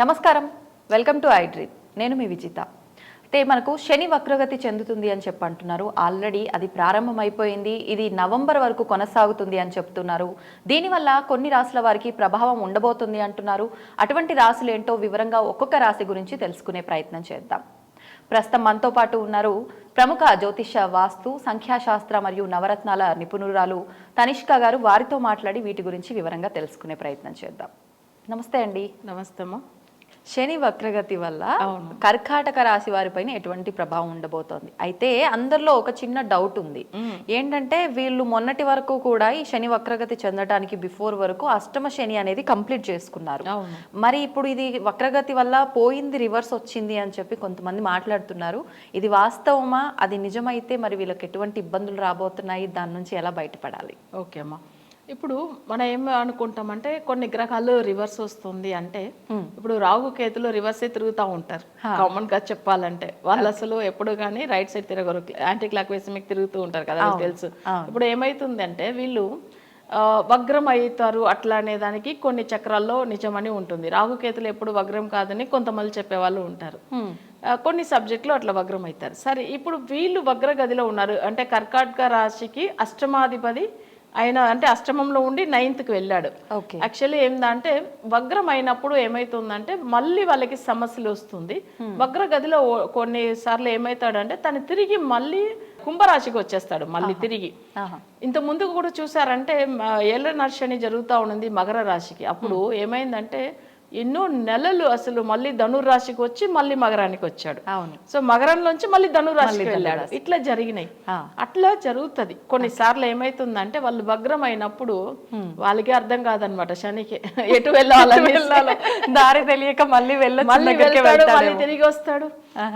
నమస్కారం. Welcome to I dream నేను మీ విజిత. అయితే మనకు శని వక్రగతి చెందుతుంది అని చెప్పి అంటున్నారు. ఆల్రెడీ అది ప్రారంభమైపోయింది. ఇది నవంబర్ వరకు కొనసాగుతుంది అని చెప్తున్నారు. దీనివల్ల కొన్ని రాసుల వారికి ప్రభావం ఉండబోతుంది అంటున్నారు. అటువంటి రాసులు ఏంటో వివరంగా ఒక్కొక్క రాశి గురించి తెలుసుకునే ప్రయత్నం చేద్దాం. ప్రస్తుతం మనతో పాటు ఉన్నారు ప్రముఖ జ్యోతిష వాస్తు సంఖ్యాశాస్త్ర మరియు నవరత్నాల నిపుణురాలు తనిష్క గారు. వారితో మాట్లాడి వీటి గురించి వివరంగా తెలుసుకునే ప్రయత్నం చేద్దాం. నమస్తే అండి. నమస్తే శని వక్రగతి వల్ల. కర్కాటక రాశి వారిపైన ఎటువంటి ప్రభావం ఉండబోతోంది? అయితే అందరిలో ఒక చిన్న డౌట్ ఉంది. ఏంటంటే వీళ్ళు మొన్నటి వరకు కూడా ఈ శని వక్రగతి చెందడానికి బిఫోర్ వరకు అష్టమ శని అనేది కంప్లీట్ చేసుకున్నారు. మరి ఇప్పుడు ఇది వక్రగతి వల్ల పోయింది రివర్స్ వచ్చింది అని చెప్పి కొంతమంది మాట్లాడుతున్నారు. ఇది వాస్తవమా? అది నిజమైతే మరి వీళ్ళకి ఎటువంటి ఇబ్బందులు రాబోతున్నాయి? దాని నుంచి ఎలా బయటపడాలి? ఓకే అమ్మా. ఇప్పుడు మనం ఏం అనుకుంటామంటే కొన్ని గ్రహాలు రివర్స్ వస్తుంది అంటే ఇప్పుడు రాగు కేతులు రివర్సే తిరుగుతూ ఉంటారు. కామన్గా చెప్పాలంటే. వాళ్ళు అసలు ఎప్పుడు కానీ రైట్ సైడ్ తిరగరు. యాంటీ క్లాక్ వేసి మీకు తిరుగుతూ ఉంటారు కదా తెలుసు. ఇప్పుడు ఏమైతుంది అంటే వీళ్ళు వగ్రం అవుతారు అట్లా అనే దానికి కొన్ని చక్రాల్లో నిజమని ఉంటుంది. రాహుకేతులు ఎప్పుడు వగ్రం కాదని కొంతమంది చెప్పేవాళ్ళు ఉంటారు. కొన్ని సబ్జెక్టులు అట్లా వగ్రం అవుతారు సరే ఇప్పుడు వీళ్ళు వగ్ర గదిలో ఉన్నారు. అంటే కర్కాటక రాశికి అష్టమాధిపతి ఆయన అంటే అష్టమంలో ఉండి నైన్త్కి వెళ్ళాడు. ఓకే. యాక్చువల్లీ ఏందంటే వగ్రం అయినప్పుడు ఏమైతుందంటే మళ్ళీ వాళ్ళకి సమస్యలు వస్తుంది. వగ్ర గదిలో ఓ- కొన్ని సార్లు ఏమవుతాడంటే తను తిరిగి మళ్ళీ కుంభరాశికి వచ్చేస్తాడు మళ్ళీ తిరిగి. ఆహా. ఇంత ముందు కూడా చూసారంటే ఏళ్ళ నర్షని జరుగుతూ ఉన్నది మకర రాశికి. అప్పుడు ఏమైందంటే ఎన్నో నెలలు అసలు మళ్ళీ ధనుర్రాశికి వచ్చి మళ్ళీ మకరానికి వచ్చాడు. అవును. సో మకరంలోంచి మళ్ళీ ధనురాశికి వెళ్ళాడు. ఇట్లా జరిగినాయి. అట్లా జరుగుతుంది. కొన్నిసార్లు ఏమైతుందంటే వాళ్ళు భగ్రం అయినప్పుడు వాళ్ళకి అర్థం కాదనమాట శనికి. ఎటు వెళ్ళాలని దారి తెలియక మళ్ళీ వెళ్తాడు వెళ్తాడేమో. మళ్ళీ తిరిగి వస్తాడు.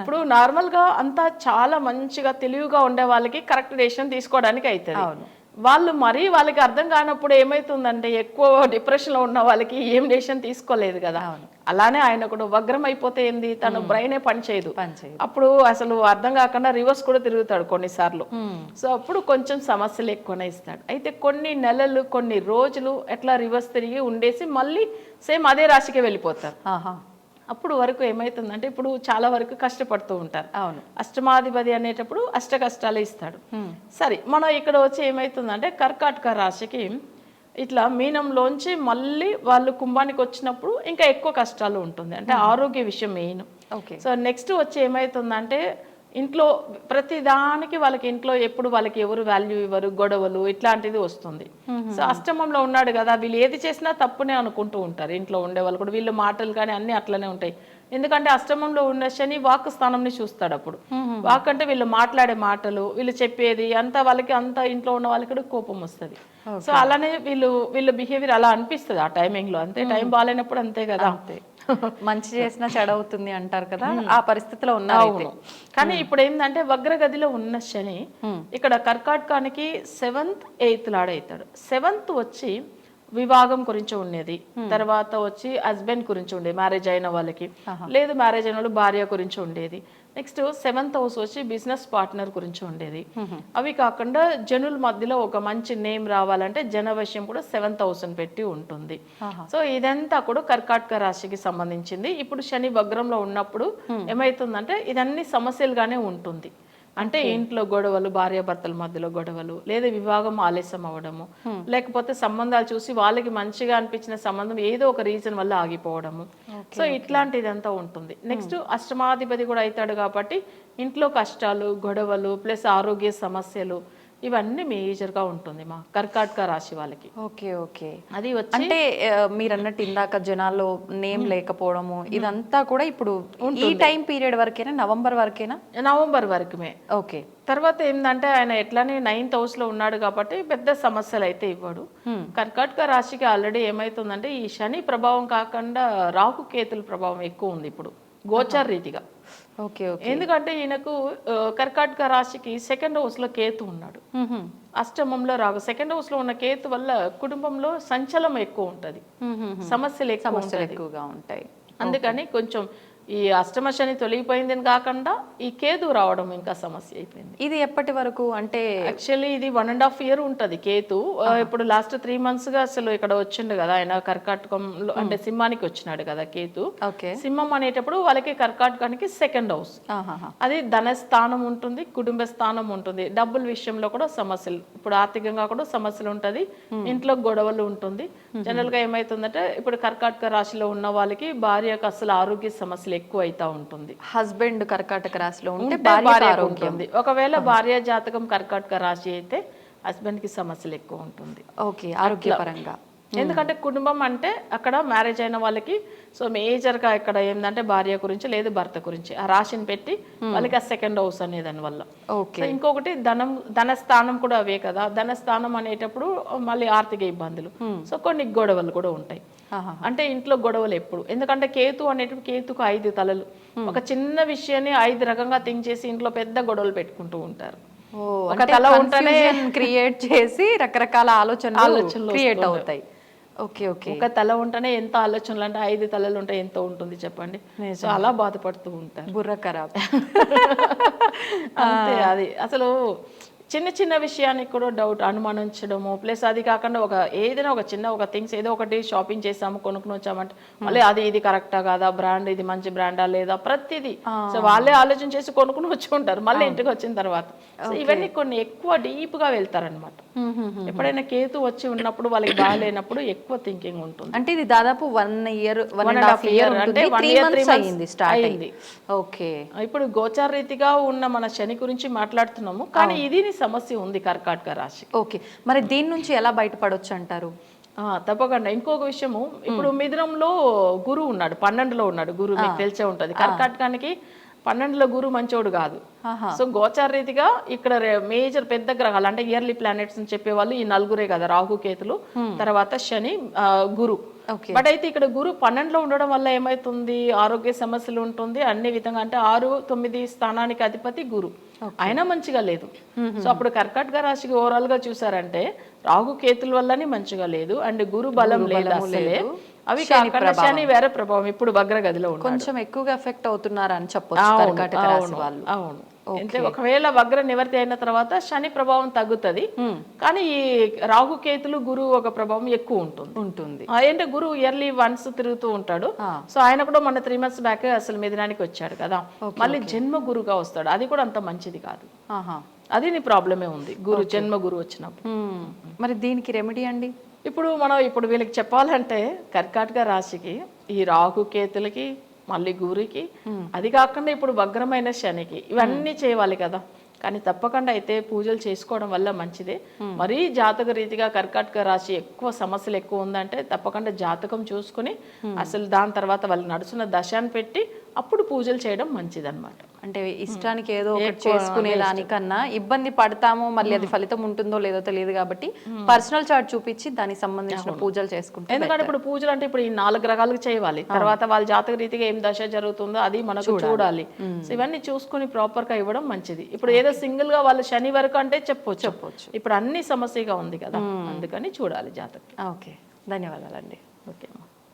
ఇప్పుడు నార్మల్గా అంతా చాలా మంచిగా తెలివిగా ఉండే వాళ్ళకి కరెక్ట్ డెసిషన్ తీసుకోవడానికి అవుతుంది అవును. వాళ్ళు మరీ వాళ్ళకి అర్థం కానప్పుడు ఏమైతుందంటే ఎక్కువ డిప్రెషన్లో ఉన్న వాళ్ళకి ఏం డెసిషన్ తీసుకోలేదు కదా. అలానే ఆయన కూడా వగ్రం అయిపోతే ఏంది? తన బ్రెయినే పనిచేయదు. పనిచేయదు. అప్పుడు అసలు అర్థం కాకుండా రివర్స్ కూడా తిరుగుతాడు కొన్నిసార్లు. సో అప్పుడు కొంచెం సమస్యలు ఎక్కువనే ఇస్తాడు అయితే కొన్ని నెలలు కొన్ని రోజులు ఎట్లా రివర్స్ తిరిగి ఉండేసి మళ్ళీ సేమ్ అదే రాశికే వెళ్ళిపోతారు. ఆహా. అప్పుడు వరకు ఏమవుతుందంటే ఇప్పుడు చాలా వరకు కష్టపడుతూ ఉంటారు. అవును. అష్టమాధిపతి అనేటప్పుడు అష్ట కష్టాలు ఇస్తాడు. సరే మనం ఇక్కడ వచ్చి ఏమవుతుందంటే కర్కాటక రాశికి ఇట్లా మీనంలోంచి మళ్ళీ వాళ్ళు కుంభానికి వచ్చినప్పుడు ఇంకా ఎక్కువ కష్టాలు ఉంటుంది. అంటే ఆరోగ్య విషయం మెయిన్. ఓకే. సో నెక్స్ట్ వచ్చి ఏమవుతుందంటే ఇంట్లో ప్రతి దానికి వాళ్ళకి ఇంట్లో ఎప్పుడు వాళ్ళకి ఎవరు వాల్యూ ఇవ్వరు గొడవలు ఇట్లాంటిది వస్తుంది. సో అష్టమంలో ఉన్నాడు కదా వీళ్ళు ఏది చేసినా తప్పునే అనుకుంటూ ఉంటారు. ఇంట్లో ఉండే వాళ్ళు కూడా వీళ్ళు మాటలు కానీ అన్ని అట్లనే ఉంటాయి. ఎందుకంటే అష్టమంలో ఉన్న శని వాక్ స్థానంని చూస్తాడు అప్పుడు. వాక్ అంటే వీళ్ళు మాట్లాడే మాటలు వీళ్ళు చెప్పేది అంతా వాళ్ళకి అంత ఇంట్లో ఉన్న వాళ్ళకి కూడా కోపం వస్తుంది. సో అలానే వీళ్ళు వీళ్ళ బిహేవియర్ అలా అనిపిస్తుంది ఆ టైమింగ్లో. అంతే టైం బాగాలేనప్పుడు అంతే కదా. మంచి చేసినా చెడవుతుంది అంటారు కదా ఆ పరిస్థితిలో ఉన్నారు కానీ ఇప్పుడు ఏంటంటే వగ్రగదిలో ఉన్న శని ఇక్కడ కర్కాటకానికి సెవెంత్ ఎయిత్ లాడవుతాడు. సెవెంత్ వచ్చి వివాహం గురించి ఉండేది. తర్వాత వచ్చి హస్బెండ్ గురించి ఉండేది మ్యారేజ్ అయిన వాళ్ళకి. లేదు మ్యారేజ్ అయిన వాళ్ళు భార్య గురించి ఉండేది. నెక్స్ట్ సెవెంత్ హౌస్ వచ్చి బిజినెస్ పార్ట్నర్ గురించి ఉండేది. అవి కాకుండా జనుల మధ్యలో ఒక మంచి నేమ్ రావాలంటే జనవశ్యం కూడా సెవెంత్ హౌస్ అని పెట్టి ఉంటుంది. సో ఇదంతా కూడా కర్కాటక రాశికి సంబంధించింది. ఇప్పుడు శని వగ్రంలో ఉన్నప్పుడు ఏమైతుందంటే ఇదన్నీ సమస్యలుగానే ఉంటుంది. అంటే ఇంట్లో గొడవలు భార్యాభర్తల మధ్యలో గొడవలు లేదా వివాహం ఆలస్యం అవ్వడము లేకపోతే సంబంధాలు చూసి వాళ్ళకి మంచిగా అనిపించిన సంబంధం ఏదో ఒక రీజన్ వల్ల ఆగిపోవడము. సో ఇట్లాంటిదంతా ఉంటుంది. నెక్స్ట్ అష్టమాధిపతి కూడా అవుతాడు కాబట్టి ఇంట్లో కష్టాలు గొడవలు ప్లస్ ఆరోగ్య సమస్యలు ఇవన్నీ మేజర్గా ఉంటుంది మా కర్కాటక రాశి వాళ్ళకి. Okay okay. అది వచ్చి అంటే మీరు అన్నట్టు ఇందాక జనాల్లో నేమ్ లేకపోవడము ఇదంతా కూడా ఇప్పుడు ఈ టైం పీరియడ్ వరకేనా నవంబర్ వరకేనా? నవంబర్ వరకుమే. ఓకే. తర్వాత ఏంటంటే ఆయన ఎట్లానే నైన్త్ హౌస్లో ఉన్నాడు కాబట్టి పెద్ద సమస్యలు అయితే ఇవ్వడు. కర్కాటక రాశికి ఆల్రెడీ ఏమైతుందంటే ఈ శని ప్రభావం కాకుండా రాహు కేతుల ప్రభావం ఎక్కువ ఉంది ఇప్పుడు గోచార రీతిగా. Okay okay. ఎందుకంటే ఈయనకు కర్కాటక రాశికి సెకండ్ హౌస్లో కేతు ఉన్నాడు. అష్టమంలో రాగు సెకండ్ హౌస్లో ఉన్న కేతు వల్ల కుటుంబంలో సంచలం ఎక్కువ ఉంటది. సమస్యలు సమస్యలు ఎక్కువగా ఉంటాయి. అందుకని కొంచెం ఈ అష్టమ శని తొలగిపోయిందని కాకుండా ఈ కేతు రావడం ఇంకా సమస్య అయిపోయింది. ఇది ఎప్పటి వరకు అంటే యాక్చువల్లీ ఇది వన్ అండ్ హాఫ్ ఇయర్ ఉంటది కేతు. ఇప్పుడు లాస్ట్ త్రీ మంత్స్గా అసలు ఇక్కడ వచ్చిండు కదా ఆయన కర్కాటకంలో అంటే సింహానికి వచ్చినాడు కదా కేతు. సింహం అనేటప్పుడు వాళ్ళకి కర్కాటకానికి సెకండ్ హౌస్. అది ధన స్థానం ఉంటుంది కుటుంబ స్థానం ఉంటుంది. డబ్బుల విషయంలో కూడా సమస్యలు ఇప్పుడు ఆర్థికంగా కూడా సమస్యలు ఉంటుంది ఇంట్లో గొడవలు ఉంటుంది. జనరల్గా ఏమైతుందంటే ఇప్పుడు కర్కాటక రాశిలో ఉన్న వాళ్ళకి భార్యకు అసలు ఆరోగ్య సమస్యలు ఎక్కువ అవుతా ఉంటుంది. హస్బెండ్ కర్కాటక రాశిలో ఉంటే భార్య ఆరోగ్యం ఉంటుంది. ఒకవేళ భార్య జాతకం కర్కాటక రాశి అయితే హస్బెండ్కి సమస్యలు ఎక్కువ ఉంటుంది. ఓకే ఆరోగ్యపరంగా. ఎందుకంటే కుటుంబం అంటే అక్కడ మ్యారేజ్ అయిన వాళ్ళకి సో మేజర్గా ఇక్కడ ఏంటంటే భార్య గురించి లేదు భర్త గురించి. ఆ రాశిని పెట్టి వాళ్ళకి ఆ సెకండ్ హౌస్ అనే దాని వల్ల. ఓకే. ఇంకొకటి ధనం ధన స్థానం కూడా అవే కదా. ధన స్థానం అనేటప్పుడు మళ్ళీ ఆర్థిక ఇబ్బందులు. సో కొన్ని గొడవలు కూడా ఉంటాయి. అంటే ఇంట్లో గొడవలు ఎప్పుడు? ఎందుకంటే కేతు అనేటప్పుడు కేతుకు ఐదు తలలు. ఒక చిన్న విషయాన్ని ఐదు రకంగా థింక్ చేసి ఇంట్లో పెద్ద గొడవలు పెట్టుకుంటూ ఉంటారు. ఒక తల ఉంటేనే క్రియేట్ చేసి రకరకాల ఆలోచనలు ఆలోచనలు క్రియేట్ అవుతాయి. Okay okay. ఒక తల ఉంటేనే ఎంత ఆలోచనలు అంటే ఐదు తలలు ఉంటే ఎంత ఉంటుంది చెప్పండి? సో అలా బాధపడుతూ ఉంటారు. బుర్ర ఖరాబ్. అంతే అది. అసలు చిన్న చిన్న విషయానికి కూడా డౌట్ అనుమానించడము. ప్లస్ అది కాకుండా ఒక ఏదైనా ఒక చిన్న ఒక థింగ్స్ ఏదో ఒకటి షాపింగ్ చేసాము కొనుక్కుని వచ్చామంటే మళ్ళీ అది ఇది కరెక్టా కాదా? బ్రాండ్ ఇది మంచి బ్రాండా లేదా? ప్రతిదీ. సో వాళ్ళే ఆలోచన చేసి కొనుక్కుని వచ్చి ఉంటారు. మళ్ళీ ఇంటికి వచ్చిన తర్వాత. సో ఇవన్నీ కొన్ని ఎక్కువ డీప్గా వెళ్తారనమాట ఎప్పుడైనా కేతు వచ్చి ఉన్నప్పుడు వాళ్ళకి బాగాలేనప్పుడు ఎక్కువ థింకింగ్ ఉంటుంది. అంటే ఇది దాదాపు one year one and half year అంటే త్రీ మంత్స్ months అయింది స్టార్ట్ అయింది. ఓకే ఇప్పుడు గోచార రీతిగా ఉన్న మన శని గురించి మాట్లాడుతున్నాము. కానీ ఇది సమస్య ఉంది కర్కాటక రాశి ఓకే. మరి దీని నుంచి ఎలా బయటపడొచ్చు అంటారు తప్పకుండా. ఇంకొక విషయము ఇప్పుడు మిథునంలో గురువు ఉన్నాడు పన్నెండులో ఉన్నాడు గురువు మీకు తెలిసే ఉంటది. కర్కాటకానికి పన్నెండులో గురువు మంచోడు కాదు. సో గోచార రీతిగా ఇక్కడ మేజర్ పెద్ద గ్రహాలు అంటే ఇయర్లీ ప్లానెట్స్ అని చెప్పేవాళ్ళు ఈ నలుగురే కదా రాహు కేతులు తర్వాత శని గురు. బట్ అయితే ఇక్కడ గురు పన్నెండులో ఉండడం వల్ల ఏమైతుంది? ఆరోగ్య సమస్యలు ఉంటుంది. అన్ని విధంగా అంటే ఆరు తొమ్మిది స్థానానికి అధిపతి గురు. అయినా మంచిగా లేదు. సో అప్పుడు కర్కాటక రాశికి ఓవరాల్గా చూసారంటే రాహు కేతుల వల్లనే మంచిగా లేదు. అండ్ గురు బలం లేదు అసలే. అవి శని వేరే ప్రభావం. ఇప్పుడు వగ్రగదిలో ఉన్నాడు. కొంచెం ఎక్కువగా ఎఫెక్ట్ అవుతున్నారు అని చెప్పొచ్చు కర్కాటక రాశి వాళ్ళు. అవును. అంటే ఒకవేళ వగ్ర నివర్తి అయిన తర్వాత శని ప్రభావం తగ్గుతది. కానీ ఈ రాహు కేతులు గురువు ఒక ప్రభావం ఎక్కువ ఉంటుంది. ఉంటుంది. ఏంటంటే గురువు ఇయర్లీ వన్స్ తిరుగుతూ ఉంటాడు. సో ఆయన కూడా మన త్రీ మంత్స్ బ్యాక్ అసలు మిథునానికి వచ్చాడు కదా. మళ్ళీ జన్మ గురుగా వస్తాడు. అది కూడా అంత మంచిది కాదు. ఆహా. అది నీ ప్రాబ్లమే ఉంది. గురు జన్మ గురు వచ్చినప్పుడు. మరి దీనికి రెమెడీ అండి? ఇప్పుడు మనం ఇప్పుడు వీళ్ళకి చెప్పాలంటే కర్కాటక రాశికి ఈ రాహు కేతులకి మళ్ళీ గురికి. అది కాకుండా ఇప్పుడు వగ్రమైన శనికి. ఇవన్నీ చేయాలి కదా. కానీ తప్పకుండా అయితే పూజలు చేసుకోవడం వల్ల మంచిదే. మరీ జాతక రీతిగా కర్కాటక రాశి ఎక్కువ సమస్యలు ఎక్కువ ఉందంటే తప్పకుండా జాతకం చూసుకుని అసలు దాని తర్వాత వాళ్ళు నడుచున్న దశాన్ని పెట్టి అప్పుడు పూజలు చేయడం మంచిదన్నమాట. అంటే ఇష్టానికి ఏదో ఒకటి చేసుకునే దానికన్నా ఇబ్బంది పడతామో మళ్ళీ అది ఫలితం ఉంటుందో లేదో తెలియదు కాబట్టి పర్సనల్ చార్ట్ చూపించి దానికి సంబంధించిన పూజలు చేసుకుంటే ఎందుకంటే ఇప్పుడు పూజలు అంటే ఇప్పుడు ఈ నాలుగు రకాలుగా చేయాలి. తర్వాత వాళ్ళ జాతక రీతిగా ఏం దశ జరుగుతుందో అది మనకు చూడాలి. సో ఇవన్నీ చూసుకుని ప్రాపర్గా ఇవ్వడం మంచిది. ఇప్పుడు ఏదో సింగిల్గా వాళ్ళు శని వరకు అంటే చెప్పొచ్చు. చెప్పొచ్చు. ఇప్పుడు అన్ని సమస్యగా ఉంది కదా. అందుకని చూడాలి జాతకం. ఓకే. ధన్యవాదాలండి. Okay.